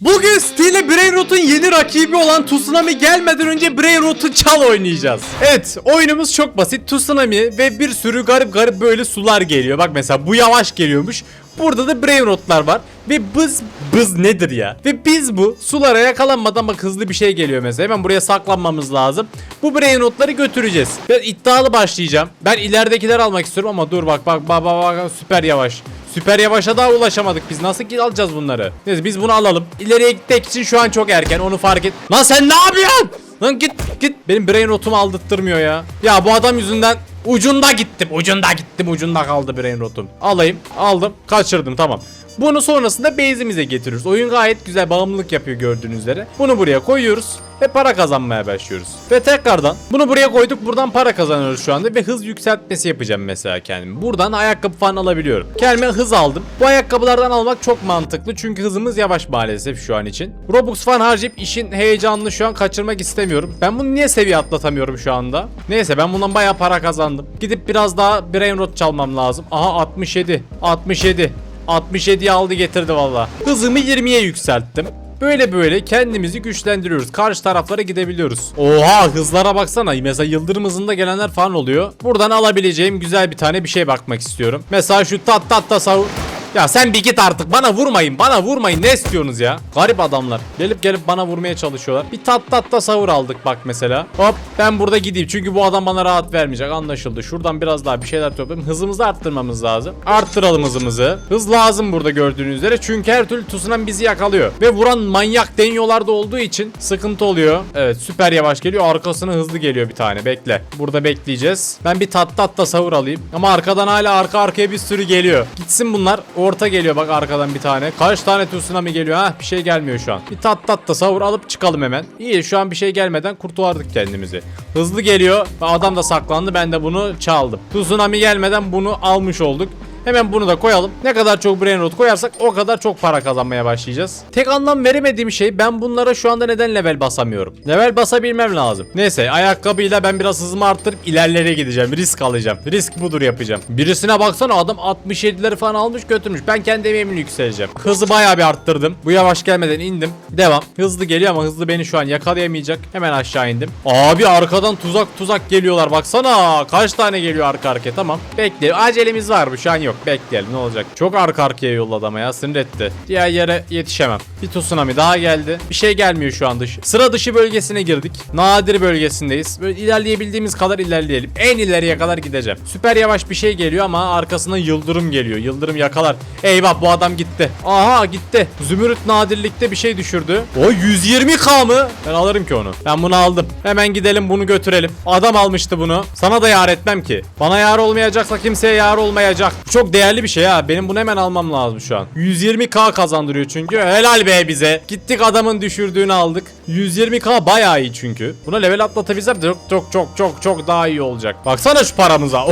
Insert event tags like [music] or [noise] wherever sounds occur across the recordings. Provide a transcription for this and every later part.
Bugün Steel Brainrot'un yeni rakibi olan Tsunami gelmeden önce Brainrot'u çal oynayacağız. Evet oyunumuz çok basit. Tsunami ve bir sürü garip garip böyle sular geliyor. Bak mesela bu yavaş geliyormuş. Burada da Brainrot'lar var. Ve bız bız nedir ya? Ve biz bu sulara yakalanmadan bak hızlı bir şey geliyor mesela. Hemen buraya saklanmamız lazım. Bu Brainrot'ları götüreceğiz. Ben iddialı başlayacağım. Ben ileridekiler almak istiyorum ama dur bak bak bak bak, bak süper yavaş. Süper yavaşa daha ulaşamadık biz. Nasıl ki alacağız bunları? Neyse biz bunu alalım. İleriye gitmek için şu an çok erken. Onu fark et. Lan sen ne yapıyorsun? Lan git git. Benim brain rotumu aldırttırmıyor ya. Ya bu adam yüzünden ucunda gittim. Ucunda gittim. Ucunda kaldı brain rotum. Alayım. Aldım. Kaçırdım tamam. Bunu sonrasında base'imize getiriyoruz. Oyun gayet güzel bağımlılık yapıyor gördüğünüz üzere. Bunu buraya koyuyoruz ve para kazanmaya başlıyoruz. Ve tekrardan bunu buraya koyduk. Buradan para kazanıyoruz şu anda ve hız yükseltmesi yapacağım mesela kendime. Buradan ayakkabı falan alabiliyorum. Kendime hız aldım. Bu ayakkabılardan almak çok mantıklı çünkü hızımız yavaş maalesef şu an için. Robux falan harcayıp işin heyecanını şu an kaçırmak istemiyorum. Ben bunu niye seviye atlatamıyorum şu anda? Neyse ben bundan bayağı para kazandım. Gidip biraz daha brain rot çalmam lazım. Aha 67. 67. 67'yi aldı getirdi valla. Hızımı 20'ye yükselttim. Böyle böyle kendimizi güçlendiriyoruz. Karşı taraflara gidebiliyoruz. Oha hızlara baksana. Mesela yıldırım hızında gelenler falan oluyor. Buradan alabileceğim güzel bir tane bir şey bakmak istiyorum. Mesela şu tat tat tasavvur. Ya sen bir git artık bana vurmayın bana vurmayın ne istiyorsunuz ya? Garip adamlar gelip gelip bana vurmaya çalışıyorlar. Bir tat tat tasavvur aldık bak mesela. Hop ben burada gideyim çünkü bu adam bana rahat vermeyecek anlaşıldı. Şuradan biraz daha bir şeyler toplayalım. Hızımızı arttırmamız lazım. Arttıralım hızımızı. Hız lazım burada gördüğünüz üzere çünkü her türlü tsunami bizi yakalıyor. Ve vuran manyak denyolarda olduğu için sıkıntı oluyor. Evet süper yavaş geliyor arkasına hızlı geliyor bir tane bekle. Burada bekleyeceğiz. Ben bir tat tat tasavvur alayım. Ama arkadan hala arka arkaya bir sürü geliyor. Gitsin bunlar. Orta geliyor bak arkadan bir tane. Kaç tane tsunami geliyor ha? Bir şey gelmiyor şu an. Bir tat tat tasavvur alıp çıkalım hemen. İyi şu an bir şey gelmeden kurtardık kendimizi. Hızlı geliyor. Adam da saklandı. Ben de bunu çaldım. Tsunami gelmeden bunu almış olduk. Hemen bunu da koyalım. Ne kadar çok brain rot koyarsak o kadar çok para kazanmaya başlayacağız. Tek anlam veremediğim şey ben bunlara şu anda neden level basamıyorum. Level basabilmem lazım. Neyse ayakkabıyla ben biraz hızımı arttırıp ilerlere gideceğim. Risk alacağım. Risk budur yapacağım. Birisine baksana adam 67'leri falan almış götürmüş. Ben kendi emeğimle yükseleceğim. Hızı bayağı bir arttırdım. Bu yavaş gelmeden indim. Devam. Hızlı geliyor ama hızlı beni şu an yakalayamayacak. Hemen aşağı indim. Abi arkadan tuzak tuzak geliyorlar. Baksana kaç tane geliyor arka arkaya. Tamam. Bekle. Acelemiz var mı? Şu an yok. Bekleyelim ne olacak. Çok arka arkaya yolladı ama ya sinir etti. Diğer yere yetişemem. Bir tsunami daha geldi. Bir şey gelmiyor şu an dış. Sıra dışı bölgesine girdik. Nadir bölgesindeyiz. Böyle ilerleyebildiğimiz kadar ilerleyelim. En ileriye kadar gideceğim. Süper yavaş bir şey geliyor ama arkasından yıldırım geliyor. Yıldırım yakalar. Eyvah bu adam gitti. Aha gitti. Zümrüt nadirlikte bir şey düşürdü. O 120k mı? Ben alırım ki onu. Ben bunu aldım. Hemen gidelim bunu götürelim. Adam almıştı bunu. Sana da yar etmem ki. Bana yar olmayacaksa kimseye yar olmayacak. Bu çok değerli bir şey ha. Benim bunu hemen almam lazım şu an. 120k kazandırıyor çünkü. Helal be bize. Gittik adamın düşürdüğünü aldık. 120k bayağı iyi çünkü. Buna level atlatabilsem çok çok çok çok çok daha iyi olacak. Baksana şu paramıza.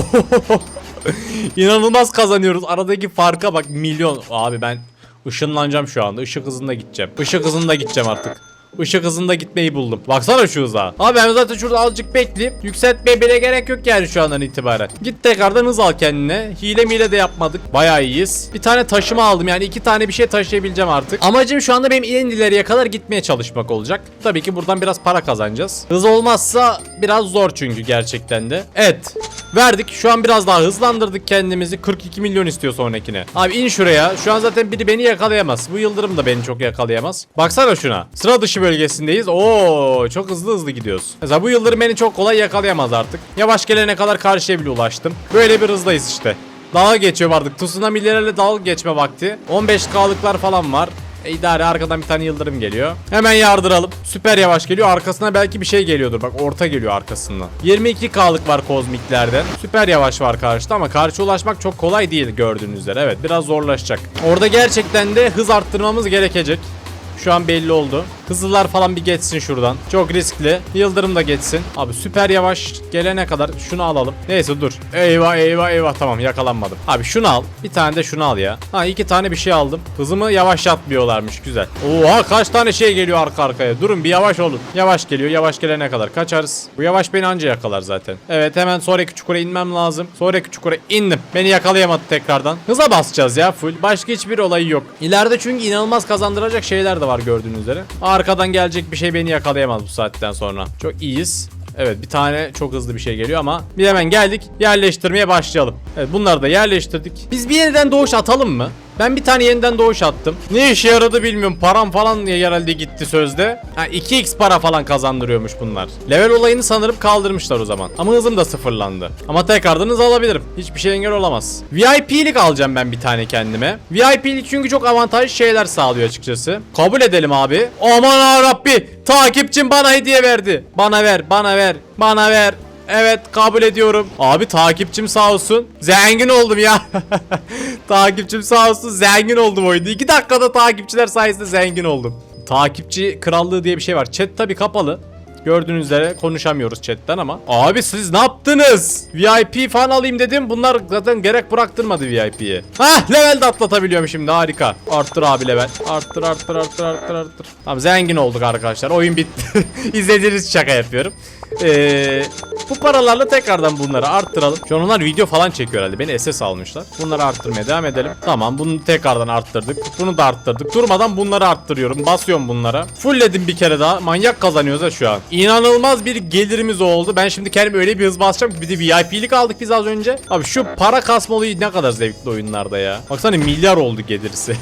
[laughs] İnanılmaz kazanıyoruz. Aradaki farka bak milyon. Abi ben ışınlanacağım şu anda. Işık hızında gideceğim. Işık hızında gideceğim artık. Işık hızında gitmeyi buldum. Baksana şu hıza. Abi ben zaten şurada azıcık bekleyeyim. Yükseltmeye bile gerek yok yani şu andan itibaren. Git tekrardan hız al kendine. Hile mile de yapmadık. Bayağı iyiyiz. Bir tane taşıma aldım yani iki tane bir şey taşıyabileceğim artık. Amacım şu anda benim en ileriye kadar gitmeye çalışmak olacak. Tabii ki buradan biraz para kazanacağız. Hız olmazsa biraz zor çünkü gerçekten de. Evet. Verdik. Şu an biraz daha hızlandırdık kendimizi. 42 milyon istiyor sonrakine. Abi in şuraya. Şu an zaten biri beni yakalayamaz. Bu yıldırım da beni çok yakalayamaz. Baksana şuna. Sıra dışı bölgesindeyiz. Oo, çok hızlı hızlı gidiyoruz. Mesela bu yıldırım beni çok kolay yakalayamaz artık. Yavaş gelene kadar karşıya bile ulaştım. Böyle bir hızdayız işte. Dalga geçiyor artık. Tsunami'lerle dalga geçme vakti. 15K'lıklar falan var. E, idare arkadan bir tane yıldırım geliyor. Hemen yardıralım. Süper yavaş geliyor. Arkasına belki bir şey geliyordur. Bak orta geliyor arkasından. 22K'lık var kozmiklerden. Süper yavaş var karşıda ama karşı ulaşmak çok kolay değil gördüğünüz üzere. Evet biraz zorlaşacak. Orada gerçekten de hız arttırmamız gerekecek. Şu an belli oldu. Hızlılar falan bir geçsin şuradan. Çok riskli. Yıldırım da geçsin. Abi süper yavaş gelene kadar şunu alalım. Neyse dur. Eyvah eyvah eyvah tamam yakalanmadım. Abi şunu al. Bir tane de şunu al ya. Ha iki tane bir şey aldım. Hızımı yavaşlatmıyorlarmış güzel. Oha kaç tane şey geliyor arka arkaya. Durun bir yavaş olun. Yavaş geliyor. Yavaş gelene kadar kaçarız. Bu yavaş beni anca yakalar zaten. Evet hemen sonraki çukura inmem lazım. Sonraki çukura indim. Beni yakalayamadı tekrardan. Hıza basacağız ya full. Başka hiçbir olayı yok. İleride çünkü inanılmaz kazandıracak şeyler de var gördüğünüz üzere. Arkadan gelecek bir şey beni yakalayamaz bu saatten sonra. Çok iyiyiz. Evet bir tane çok hızlı bir şey geliyor ama bir hemen geldik yerleştirmeye başlayalım. Evet bunları da yerleştirdik. Biz bir yeniden doğuş atalım mı? Ben bir tane yeniden doğuş attım. Ne işe yaradı bilmiyorum. Param falan herhalde gitti sözde. Ha 2x para falan kazandırıyormuş bunlar. Level olayını sanırım kaldırmışlar o zaman. Ama hızım da sıfırlandı. Ama tekrardan hız alabilirim. Hiçbir şey engel olamaz. VIP'lik alacağım ben bir tane kendime. VIP'lik çünkü çok avantajlı şeyler sağlıyor açıkçası. Kabul edelim abi. Aman Rabbi. Takipçim bana hediye verdi. Bana ver, bana ver, bana ver. Evet kabul ediyorum. Abi takipçim sağ olsun. Zengin oldum ya. [laughs] takipçim sağ olsun zengin oldum oyunda. 2 dakikada takipçiler sayesinde zengin oldum. Takipçi krallığı diye bir şey var. Chat tabi kapalı. Gördüğünüz üzere konuşamıyoruz chatten ama. Abi siz ne yaptınız? VIP falan alayım dedim. Bunlar zaten gerek bıraktırmadı VIP'ye. Hah level de atlatabiliyorum şimdi harika. Arttır abi level. Arttır arttır arttır arttır arttır. Tamam zengin olduk arkadaşlar. Oyun bitti. [laughs] İzlediğiniz şaka yapıyorum. Ee, bu paralarla tekrardan bunları arttıralım. Şu an onlar video falan çekiyor herhalde. Beni SS almışlar. Bunları arttırmaya devam edelim. Tamam bunu tekrardan arttırdık. Bunu da arttırdık. Durmadan bunları arttırıyorum. Basıyorum bunlara. Fullledim bir kere daha. Manyak kazanıyoruz ha şu an. İnanılmaz bir gelirimiz oldu. Ben şimdi kendime öyle bir hız basacağım ki bir de VIP'lik aldık biz az önce. Abi şu para kasma olayı ne kadar zevkli oyunlarda ya. Baksana milyar oldu gelirisi.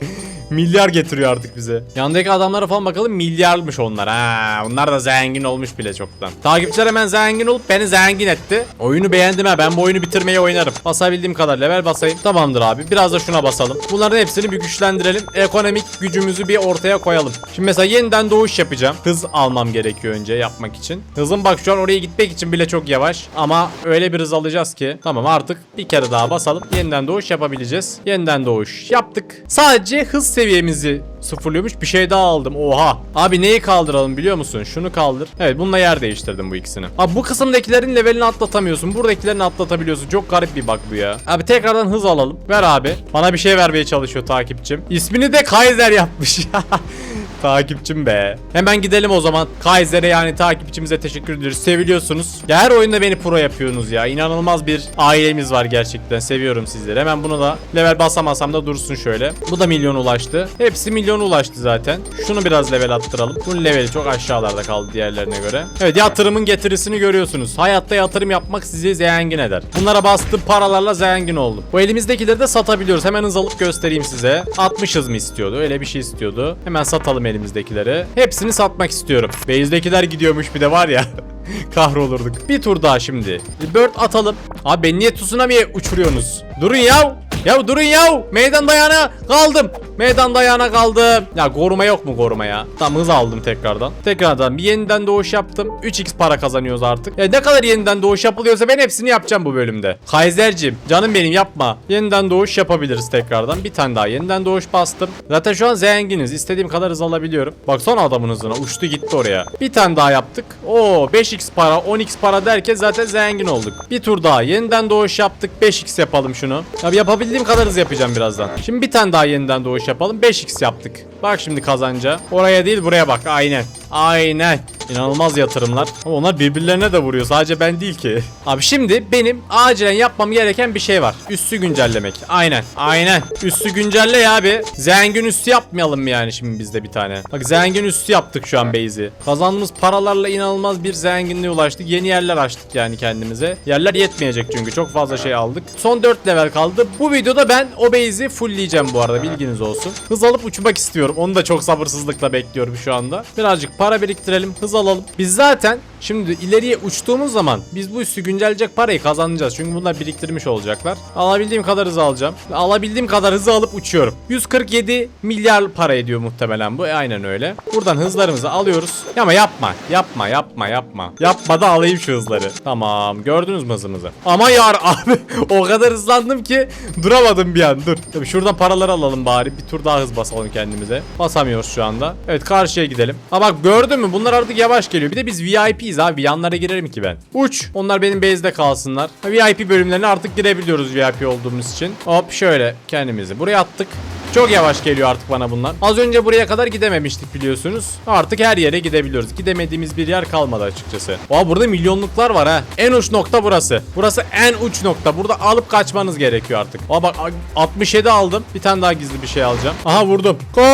[laughs] Milyar getiriyor artık bize. Yandaki adamlara falan bakalım milyarmış onlar. Ha, onlar da zengin olmuş bile çoktan. Takipçiler hemen zengin olup beni zengin etti. Oyunu beğendim ha. Ben bu oyunu bitirmeyi oynarım. Basabildiğim kadar level basayım. Tamamdır abi. Biraz da şuna basalım. Bunların hepsini bir güçlendirelim. Ekonomik gücümüzü bir ortaya koyalım. Şimdi mesela yeniden doğuş yapacağım. Hız almam gerekiyor önce yapmak için. Hızım bak şu an oraya gitmek için bile çok yavaş. Ama öyle bir hız alacağız ki. Tamam artık bir kere daha basalım. Yeniden doğuş yapabileceğiz. Yeniden doğuş yaptık. Sadece hız seviyemizi sıfırlıyormuş. Bir şey daha aldım. Oha. Abi neyi kaldıralım biliyor musun? Şunu kaldır. Evet bununla yer değiştirdim bu ikisini. Abi bu kısımdakilerin levelini atlatamıyorsun. Buradakilerini atlatabiliyorsun. Çok garip bir bak bu ya. Abi tekrardan hız alalım. Ver abi. Bana bir şey vermeye çalışıyor takipçim. İsmini de Kaiser yapmış. [laughs] Takipçim be. Hemen gidelim o zaman. Kaiser'e yani takipçimize teşekkür ederiz. Seviliyorsunuz. Ya her oyunda beni pro yapıyorsunuz ya. İnanılmaz bir ailemiz var gerçekten. Seviyorum sizleri. Hemen bunu da level basamasam da dursun şöyle. Bu da milyon ulaştı. Hepsi milyon ulaştı zaten. Şunu biraz level attıralım. Bunun leveli çok aşağılarda kaldı diğerlerine göre. Evet yatırımın getirisini görüyorsunuz. Hayatta yatırım yapmak sizi zengin eder. Bunlara bastığım paralarla zengin oldum. Bu elimizdekileri de satabiliyoruz. Hemen hız alıp göstereyim size. 60 hız mı istiyordu? Öyle bir şey istiyordu. Hemen satalım elimizdekileri. Hepsini satmak istiyorum. Base'dekiler gidiyormuş bir de var ya. [laughs] Kahrolurduk. Bir tur daha şimdi. Bird atalım. Abi beni niye tsunami'ye uçuruyorsunuz? Durun ya. Ya durun ya. Meydan dayana kaldım. Meydan dayana kaldım. Ya koruma yok mu koruma ya? Tamam hız aldım tekrardan. Tekrardan bir yeniden doğuş yaptım. 3x para kazanıyoruz artık. Ya ne kadar yeniden doğuş yapılıyorsa ben hepsini yapacağım bu bölümde. Kaiser'cim canım benim yapma. Yeniden doğuş yapabiliriz tekrardan. Bir tane daha yeniden doğuş bastım. Zaten şu an zenginiz. İstediğim kadar hız alabiliyorum. Baksana adamın hızına. Uçtu gitti oraya. Bir tane daha yaptık. Oo 5x para 10x para derken zaten zengin olduk. Bir tur daha yeniden doğuş yaptık. 5x yapalım şunu. Abi yapabildiğim kadar hız yapacağım birazdan. Şimdi bir tane daha yeniden doğuş yapalım. 5x yaptık. Bak şimdi kazanca. Oraya değil buraya bak. Aynen. Aynen. İnanılmaz yatırımlar. Ama onlar birbirlerine de vuruyor. Sadece ben değil ki. Abi şimdi benim acilen yapmam gereken bir şey var. Üssü güncellemek. Aynen. Aynen. Üssü güncelle ya abi. Zengin üssü yapmayalım mı yani şimdi bizde bir tane? Bak zengin üssü yaptık şu an base'i. Kazandığımız paralarla inanılmaz bir zenginliğe ulaştık. Yeni yerler açtık yani kendimize. Yerler yetmeyecek çünkü çok fazla şey aldık. Son 4 level kaldı. Bu videoda ben o base'i fullleyeceğim bu arada bilginiz olsun. Hız alıp uçmak istiyorum. Onu da çok sabırsızlıkla bekliyorum şu anda. Birazcık para biriktirelim. Hız alalım. Biz zaten Şimdi ileriye uçtuğumuz zaman biz bu üssü güncelleyecek parayı kazanacağız. Çünkü bunlar biriktirmiş olacaklar. Alabildiğim kadar hızı alacağım. Alabildiğim kadar hızı alıp uçuyorum. 147 milyar para ediyor muhtemelen bu. E, aynen öyle. Buradan hızlarımızı alıyoruz. Ama yapma. Yapma yapma yapma. Yapma da alayım şu hızları. Tamam. Gördünüz mü hızımızı? Ama yar [laughs] abi o kadar hızlandım ki duramadım bir an. Dur. Tabii şuradan paraları alalım bari. Bir tur daha hız basalım kendimize. Basamıyoruz şu anda. Evet karşıya gidelim. Ha bak gördün mü? Bunlar artık yavaş geliyor. Bir de biz VIP'yiz abi. Yanlara girerim ki ben. Uç. Onlar benim base'de kalsınlar. VIP bölümlerine artık girebiliyoruz VIP olduğumuz için. Hop şöyle kendimizi buraya attık. Çok yavaş geliyor artık bana bunlar. Az önce buraya kadar gidememiştik biliyorsunuz. Artık her yere gidebiliyoruz. Gidemediğimiz bir yer kalmadı açıkçası. Aa burada milyonluklar var ha. En uç nokta burası. Burası en uç nokta. Burada alıp kaçmanız gerekiyor artık. Aa bak 67 aldım. Bir tane daha gizli bir şey alacağım. Aha vurdum. Koş.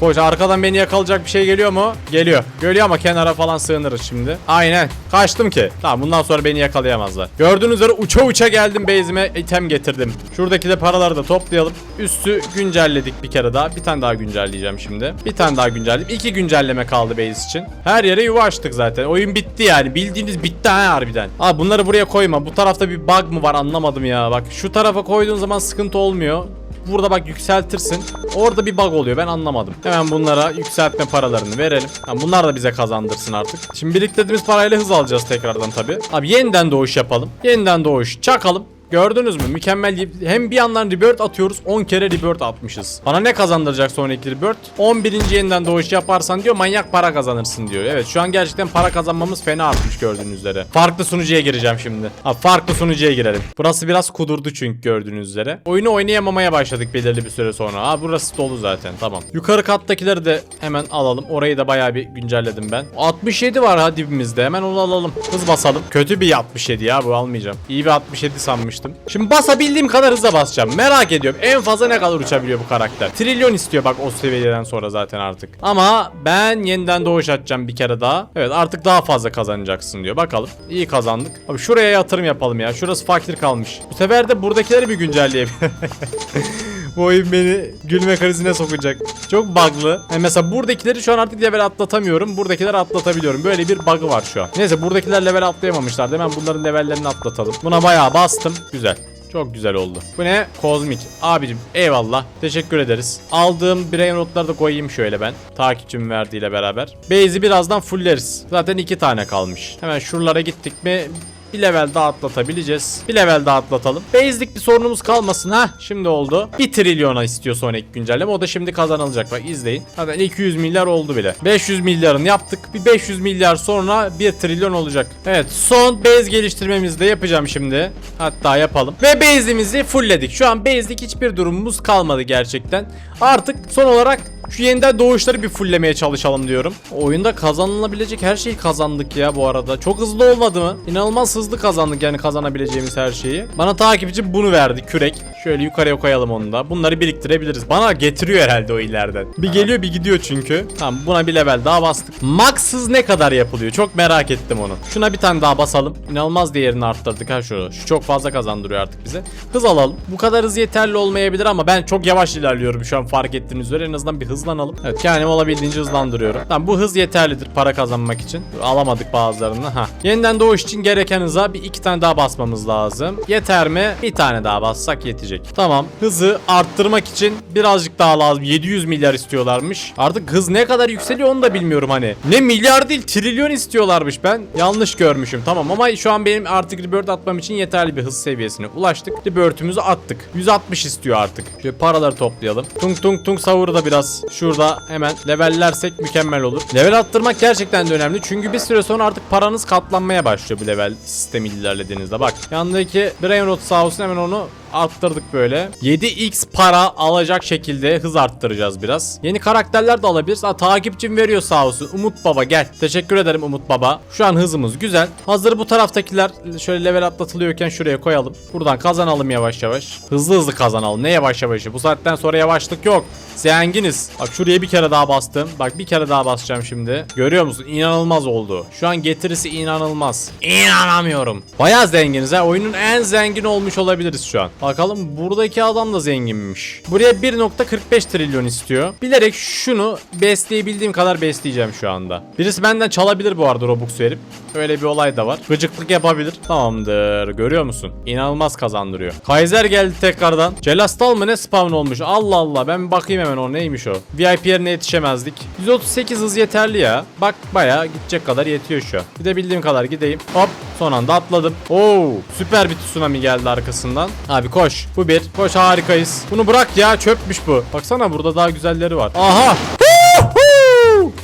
Koş arkadan beni yakalayacak bir şey geliyor mu? Geliyor. Geliyor ama kenara falan sığınırız şimdi. Aynen. Kaçtım ki. Tamam bundan sonra beni yakalayamazlar. Gördüğünüz üzere uça uça geldim base'ime item getirdim. Şuradaki de paraları da toplayalım. Üstü güncelledik bir kere daha. Bir tane daha güncelleyeceğim şimdi. Bir tane daha güncelledim. İki güncelleme kaldı base için. Her yere yuva açtık zaten. Oyun bitti yani. Bildiğiniz bitti ha harbiden. Aa bunları buraya koyma. Bu tarafta bir bug mı var anlamadım ya. Bak şu tarafa koyduğun zaman sıkıntı olmuyor. Burada bak yükseltirsin. Orada bir bug oluyor ben anlamadım. Hemen bunlara yükseltme paralarını verelim. Tamam, bunlar da bize kazandırsın artık. Şimdi biriktirdiğimiz parayla hız alacağız tekrardan tabi. Abi yeniden doğuş yapalım. Yeniden doğuş çakalım. Gördünüz mü? Mükemmel. Hem bir yandan rebirth atıyoruz. 10 kere rebirth atmışız. Bana ne kazandıracak sonraki rebirth? 11. yeniden doğuş yaparsan diyor manyak para kazanırsın diyor. Evet şu an gerçekten para kazanmamız fena artmış gördüğünüz üzere. Farklı sunucuya gireceğim şimdi. Ha, farklı sunucuya girelim. Burası biraz kudurdu çünkü gördüğünüz üzere. Oyunu oynayamamaya başladık belirli bir süre sonra. Ha burası dolu zaten tamam. Yukarı kattakileri de hemen alalım. Orayı da bayağı bir güncelledim ben. 67 var ha dibimizde. Hemen onu alalım. Hız basalım. Kötü bir 67 ya bu almayacağım. İyi bir 67 sanmıştım. Şimdi basabildiğim kadar hıza basacağım. Merak ediyorum. En fazla ne kadar uçabiliyor bu karakter? Trilyon istiyor bak o seviyeden sonra zaten artık. Ama ben yeniden doğuş atacağım bir kere daha. Evet artık daha fazla kazanacaksın diyor. Bakalım. İyi kazandık. Abi şuraya yatırım yapalım ya. Şurası fakir kalmış. Bu sefer de buradakileri bir güncelleyelim. [laughs] Bu oyun beni gülme krizine sokacak. Çok bug'lı. Yani mesela buradakileri şu an artık level atlatamıyorum. Buradakileri atlatabiliyorum. Böyle bir bug'ı var şu an. Neyse buradakiler level atlayamamışlar. Hemen bunların levellerini atlatalım. Buna bayağı bastım. Güzel. Çok güzel oldu. Bu ne? Kozmik. Abicim eyvallah. Teşekkür ederiz. Aldığım brain rotları da koyayım şöyle ben. Takipçim verdiğiyle beraber. Base'i birazdan fulleriz. Zaten iki tane kalmış. Hemen şuralara gittik mi bir level daha atlatabileceğiz. Bir level daha atlatalım. Base'lik bir sorunumuz kalmasın ha. Şimdi oldu. 1 trilyona istiyor sonraki güncelleme. O da şimdi kazanılacak. Bak izleyin. Zaten 200 milyar oldu bile. 500 milyarını yaptık. Bir 500 milyar sonra 1 trilyon olacak. Evet son base geliştirmemizi de yapacağım şimdi. Hatta yapalım. Ve base'imizi fullledik. Şu an base'lik hiçbir durumumuz kalmadı gerçekten. Artık son olarak şu yeniden doğuşları bir fulllemeye çalışalım diyorum. Oyunda kazanılabilecek her şeyi kazandık ya bu arada. Çok hızlı olmadı mı? İnanılmaz hızlı kazandık yani kazanabileceğimiz her şeyi. Bana takipçi bunu verdi kürek. Şöyle yukarıya koyalım onu da. Bunları biriktirebiliriz. Bana getiriyor herhalde o ileriden. Bir geliyor bir gidiyor çünkü. Tamam buna bir level daha bastık. Max hız ne kadar yapılıyor? Çok merak ettim onu. Şuna bir tane daha basalım. İnanılmaz değerini arttırdık ha şu. Şu çok fazla kazandırıyor artık bize. Hız alalım. Bu kadar hız yeterli olmayabilir ama ben çok yavaş ilerliyorum şu an fark ettiğiniz üzere. En azından bir hızlanalım. Evet kendimi olabildiğince hızlandırıyorum. Tamam bu hız yeterlidir para kazanmak için. Alamadık bazılarını. Ha. Yeniden doğuş için gereken hıza bir iki tane daha basmamız lazım. Yeter mi? Bir tane daha bassak yetecek. Tamam. Hızı arttırmak için birazcık daha lazım. 700 milyar istiyorlarmış. Artık hız ne kadar yükseliyor onu da bilmiyorum hani. Ne milyar değil trilyon istiyorlarmış ben. Yanlış görmüşüm. Tamam ama şu an benim artık rebirth atmam için yeterli bir hız seviyesine ulaştık. Rebirth'ümüzü attık. 160 istiyor artık. Şöyle paraları toplayalım. Tung tung tung savuru da biraz şurada hemen levellersek mükemmel olur. Level attırmak gerçekten de önemli. Çünkü bir süre sonra artık paranız katlanmaya başlıyor bu level sistemi ilerlediğinizde. Bak yandaki Brain Rot sağ olsun hemen onu arttırdık böyle. 7x para alacak şekilde hız arttıracağız biraz. Yeni karakterler de alabiliriz. Aa, takipçim veriyor sağ olsun. Umut Baba gel. Teşekkür ederim Umut Baba. Şu an hızımız güzel. Hazır bu taraftakiler şöyle level atlatılıyorken şuraya koyalım. Buradan kazanalım yavaş yavaş. Hızlı hızlı kazanalım. Ne yavaş yavaş? Bu saatten sonra yavaşlık yok. Zenginiz. Bak şuraya bir kere daha bastım. Bak bir kere daha basacağım şimdi. Görüyor musun? İnanılmaz oldu. Şu an getirisi inanılmaz. İnanamıyorum. Bayağı zenginiz ha. Oyunun en zengin olmuş olabiliriz şu an. Bakalım buradaki adam da zenginmiş. Buraya 1.45 trilyon istiyor. Bilerek şunu besleyebildiğim kadar besleyeceğim şu anda. Birisi benden çalabilir bu arada Robux verip. Öyle bir olay da var. Gıcıklık yapabilir. Tamamdır. Görüyor musun? İnanılmaz kazandırıyor. Kaiser geldi tekrardan. Celastal mı ne spawn olmuş? Allah Allah. Ben bir bakayım hemen o neymiş o. VIP yerine yetişemezdik. 138 hız yeterli ya. Bak bayağı gidecek kadar yetiyor şu an. Gidebildiğim kadar gideyim. Hop. Son anda atladım. Oo, süper bir tsunami geldi arkasından. Abi koş. Bu bir. Koş harikayız. Bunu bırak ya çöpmüş bu. Baksana burada daha güzelleri var. Aha.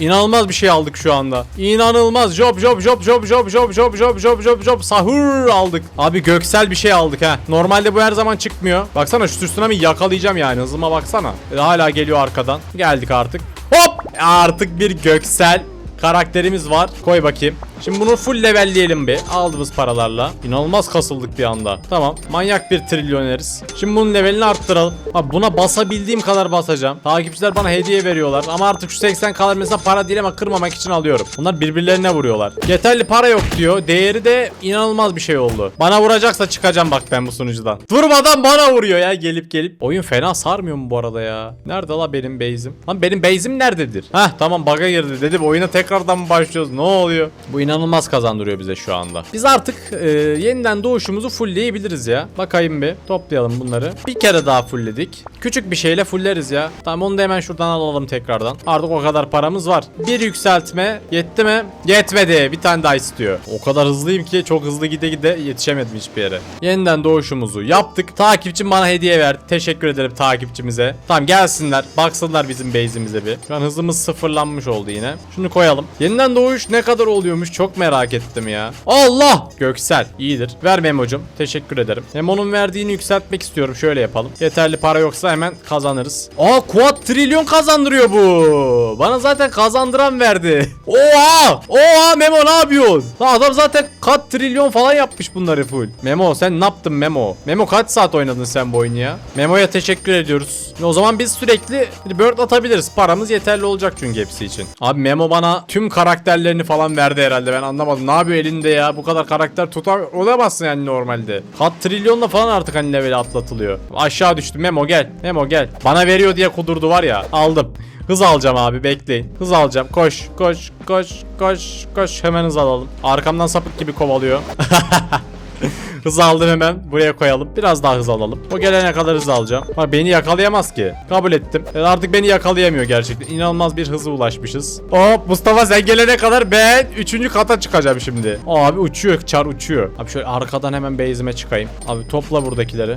İnanılmaz bir şey aldık şu anda. İnanılmaz. Job job job job job job job job job job job sahur aldık. Abi göksel bir şey aldık ha. Normalde bu her zaman çıkmıyor. Baksana şu tsunami yakalayacağım yani. Hızıma baksana. E, hala geliyor arkadan. Geldik artık. Hop! Artık bir göksel karakterimiz var. Koy bakayım. Şimdi bunu full levelleyelim bir. Aldığımız paralarla. İnanılmaz kasıldık bir anda. Tamam. Manyak bir trilyoneriz. Şimdi bunun levelini arttıralım. Abi buna basabildiğim kadar basacağım. Takipçiler bana hediye veriyorlar. Ama artık şu 80 kadar mesela para değil ama kırmamak için alıyorum. Bunlar birbirlerine vuruyorlar. Yeterli para yok diyor. Değeri de inanılmaz bir şey oldu. Bana vuracaksa çıkacağım bak ben bu sunucudan. Durmadan bana vuruyor ya gelip gelip. Oyun fena sarmıyor mu bu arada ya? Nerede la benim base'im? Lan benim base'im nerededir? Heh tamam bug'a girdi dedim. Oyuna tekrardan mı başlıyoruz? Ne oluyor? Bu inanılmaz kazandırıyor bize şu anda. Biz artık e, yeniden doğuşumuzu fullleyebiliriz ya. Bakayım bir. Toplayalım bunları. Bir kere daha fullledik. Küçük bir şeyle fulleriz ya. Tamam onu da hemen şuradan alalım tekrardan. Artık o kadar paramız var. Bir yükseltme yetti mi? Yetmedi. Bir tane daha istiyor. O kadar hızlıyım ki çok hızlı gide gide yetişemedim hiçbir yere. Yeniden doğuşumuzu yaptık. Takipçim bana hediye verdi. Teşekkür ederim takipçimize. Tamam gelsinler. Baksınlar bizim base'imize bir. Şu an hızımız sıfırlanmış oldu yine. Şunu koyalım. Yeniden doğuş ne kadar oluyormuş çok merak ettim ya. Allah! Göksel. iyidir. Ver Memo'cum. Teşekkür ederim. Memo'nun verdiğini yükseltmek istiyorum. Şöyle yapalım. Yeterli para yoksa hemen kazanırız. Aa quad trilyon kazandırıyor bu. Bana zaten kazandıran verdi. [laughs] Oha! Oha Memo ne yapıyorsun? Lan adam zaten kat trilyon falan yapmış bunları full. Memo sen ne yaptın Memo? Memo kaç saat oynadın sen bu oyunu ya? Memo'ya teşekkür ediyoruz. O zaman biz sürekli bird atabiliriz. Paramız yeterli olacak çünkü hepsi için. Abi Memo bana tüm karakterlerini falan verdi herhalde. Ben anlamadım. Ne yapıyor elinde ya? Bu kadar karakter tutar olamazsın yani normalde. Kat trilyonla falan artık hani leveli atlatılıyor. Aşağı düştü. Memo gel. Memo gel. Bana veriyor diye kudurdu var ya. Aldım. Hız alacağım abi bekleyin. Hız alacağım. Koş koş koş koş koş. Hemen hız alalım. Arkamdan sapık gibi kovalıyor. [laughs] [laughs] Hız aldım hemen. Buraya koyalım. Biraz daha hız alalım. O gelene kadar hız alacağım. Bak beni yakalayamaz ki. Kabul ettim. E, artık beni yakalayamıyor gerçekten. İnanılmaz bir hıza ulaşmışız. Hop Mustafa sen gelene kadar ben 3. kata çıkacağım şimdi. Abi uçuyor. Çar uçuyor. Abi şöyle arkadan hemen base'ime çıkayım. Abi topla buradakileri.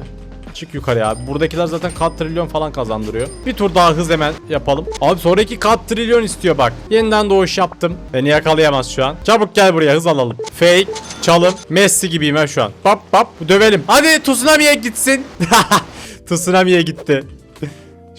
Çık yukarıya abi. Buradakiler zaten kat trilyon falan kazandırıyor. Bir tur daha hız hemen yapalım. Abi sonraki kat trilyon istiyor bak. Yeniden doğuş yaptım. Beni yakalayamaz şu an. Çabuk gel buraya hız alalım. Fake, çalım, Messi gibiyim ben şu an. Pap pap dövelim. Hadi Tsunami'ye gitsin. [laughs] Tsunami'ye gitti.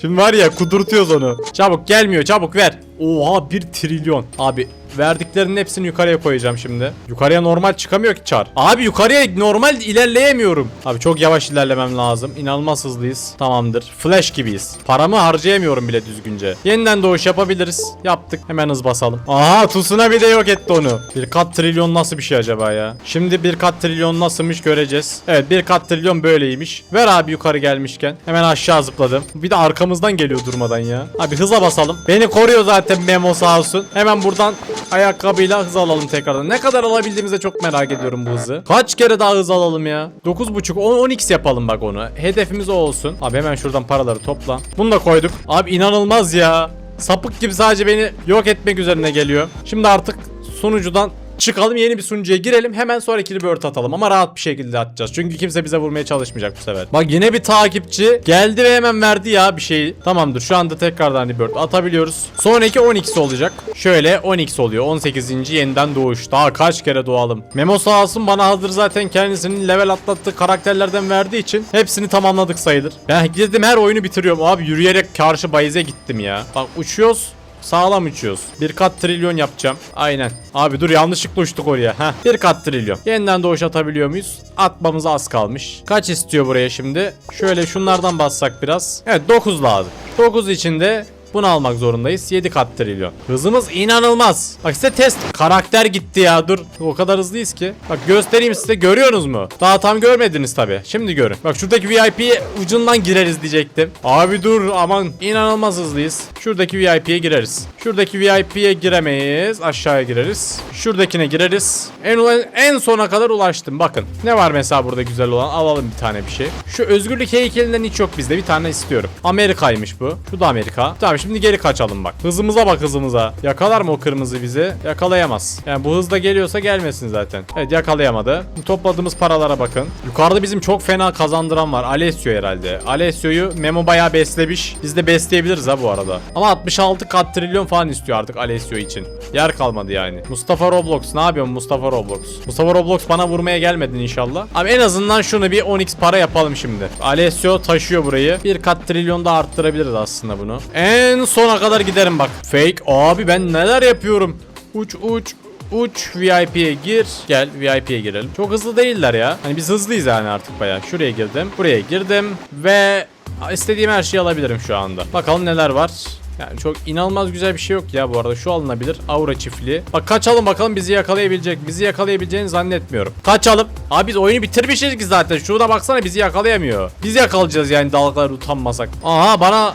Şimdi var ya kudurtuyoruz onu. Çabuk gelmiyor çabuk ver. Oha 1 trilyon. Abi verdiklerinin hepsini yukarıya koyacağım şimdi. Yukarıya normal çıkamıyor ki çar. Abi yukarıya normal ilerleyemiyorum. Abi çok yavaş ilerlemem lazım. İnanılmaz hızlıyız. Tamamdır. Flash gibiyiz. Paramı harcayamıyorum bile düzgünce. Yeniden doğuş yapabiliriz. Yaptık. Hemen hız basalım. Aha Tsunami de yok etti onu. Bir kat trilyon nasıl bir şey acaba ya? Şimdi bir kat trilyon nasılmış göreceğiz. Evet bir kat trilyon böyleymiş. Ver abi yukarı gelmişken. Hemen aşağı zıpladım. Bir de arkamızdan geliyor durmadan ya. Abi hıza basalım. Beni koruyor zaten Memo sağ olsun. Hemen buradan ayakkabıyla hız alalım tekrardan. Ne kadar alabildiğimizi çok merak ediyorum bu hızı. Kaç kere daha hız alalım ya? 9.5 10 10x yapalım bak onu. Hedefimiz o olsun. Abi hemen şuradan paraları topla. Bunu da koyduk. Abi inanılmaz ya. Sapık gibi sadece beni yok etmek üzerine geliyor. Şimdi artık sunucudan çıkalım yeni bir sunucuya girelim hemen sonraki rebirth atalım ama rahat bir şekilde atacağız. Çünkü kimse bize vurmaya çalışmayacak bu sefer. Bak yine bir takipçi geldi ve hemen verdi ya bir şeyi. Tamamdır şu anda tekrardan rebirth atabiliyoruz. Sonraki 10x olacak. Şöyle 10x oluyor. 18. yeniden doğuş. Daha kaç kere doğalım. Memo sağ olsun bana hazır zaten kendisinin level atlattığı karakterlerden verdiği için hepsini tamamladık sayılır. Ben girdim her oyunu bitiriyorum. Abi yürüyerek karşı bayize gittim ya. Bak uçuyoruz. Sağlam uçuyoruz. Bir kat trilyon yapacağım. Aynen. Abi dur yanlışlıkla uçtuk oraya. Heh. Bir kat trilyon. Yeniden doğuş atabiliyor muyuz? Atmamız az kalmış. Kaç istiyor buraya şimdi? Şöyle şunlardan bassak biraz. Evet 9 lazım. 9 içinde Bunu almak zorundayız. 7 kat trilyon. Hızımız inanılmaz. Bak size test. Karakter gitti ya dur. O kadar hızlıyız ki. Bak göstereyim size görüyorsunuz mu? Daha tam görmediniz tabi. Şimdi görün. Bak şuradaki VIP'ye ucundan gireriz diyecektim. Abi dur aman inanılmaz hızlıyız. Şuradaki VIP'ye gireriz. Şuradaki VIP'ye giremeyiz. Aşağıya gireriz. Şuradakine gireriz. En en sona kadar ulaştım. Bakın. Ne var mesela burada güzel olan? Alalım bir tane bir şey. Şu özgürlük heykelinden hiç yok bizde. Bir tane istiyorum. Amerika'ymış bu. Şu da Amerika. Tamam şimdi geri kaçalım bak. Hızımıza bak hızımıza. Yakalar mı o kırmızı bizi? Yakalayamaz. Yani bu hızda geliyorsa gelmesin zaten. Evet yakalayamadı. Topladığımız paralara bakın. Yukarıda bizim çok fena kazandıran var. Alessio herhalde. Alessio'yu Memo bayağı beslemiş. Biz de besleyebiliriz ha bu arada. Ama 66 kat trilyon falan istiyor artık Alessio için. Yer kalmadı yani. Mustafa Roblox ne yapıyorsun Mustafa Roblox? Mustafa Roblox bana vurmaya gelmedin inşallah. Abi en azından şunu bir 10x para yapalım şimdi. Alessio taşıyor burayı. Bir kat trilyon da arttırabiliriz aslında bunu. En sona kadar giderim bak. Fake. Abi ben neler yapıyorum. Uç uç Uç VIP'ye gir. Gel VIP'ye girelim. Çok hızlı değiller ya. Hani biz hızlıyız yani artık bayağı. Şuraya girdim. Buraya girdim. Ve istediğim her şeyi alabilirim şu anda. Bakalım neler var. Yani çok inanılmaz güzel bir şey yok ya bu arada. Şu alınabilir. Aura çiftliği. Bak kaçalım bakalım bizi yakalayabilecek. Bizi yakalayabileceğini zannetmiyorum. Kaçalım. Abi biz oyunu bitirmişiz ki zaten. Şurada baksana bizi yakalayamıyor. Biz yakalayacağız yani dalgalar utanmasak. Aha bana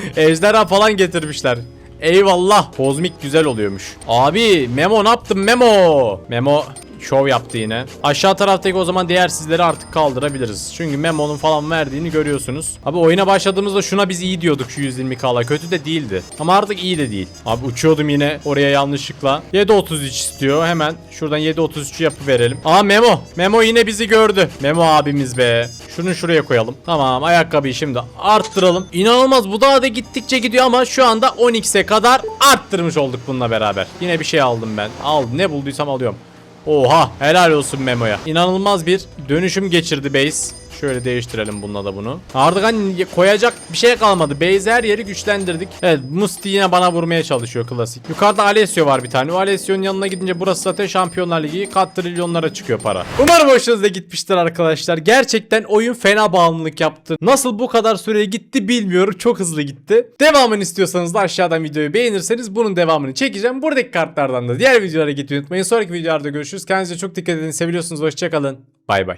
[laughs] ejderha falan getirmişler. Eyvallah. Kozmik güzel oluyormuş. Abi Memo ne yaptın Memo? Memo şov yaptı yine. Aşağı taraftaki o zaman değersizleri artık kaldırabiliriz. Çünkü Memo'nun falan verdiğini görüyorsunuz. Abi oyuna başladığımızda şuna biz iyi diyorduk şu 120k'la. Kötü de değildi. Ama artık iyi de değil. Abi uçuyordum yine oraya yanlışlıkla. 7.33 istiyor. Hemen şuradan 7.33'ü yapıverelim. Aa Memo. Memo yine bizi gördü. Memo abimiz be. Şunu şuraya koyalım. Tamam ayakkabıyı şimdi arttıralım. İnanılmaz bu daha da gittikçe gidiyor ama şu anda 10x'e kadar arttırmış olduk bununla beraber. Yine bir şey aldım ben. Aldım ne bulduysam alıyorum. Oha helal olsun Memo'ya. İnanılmaz bir dönüşüm geçirdi base. Şöyle değiştirelim bununla da bunu. Artık hani koyacak bir şey kalmadı. Base her yeri güçlendirdik. Evet Musti yine bana vurmaya çalışıyor klasik. Yukarıda Alessio var bir tane. O Alessio'nun yanına gidince burası zaten Şampiyonlar Ligi. Kat trilyonlara çıkıyor para. Umarım hoşunuza gitmiştir arkadaşlar. Gerçekten oyun fena bağımlılık yaptı. Nasıl bu kadar süreye gitti bilmiyorum. Çok hızlı gitti. Devamını istiyorsanız da aşağıdan videoyu beğenirseniz bunun devamını çekeceğim. Buradaki kartlardan da diğer videolara gitmeyi unutmayın. Sonraki videolarda görüşürüz. Kendinize çok dikkat edin. Seviyorsunuz. Hoşçakalın. Bay bay.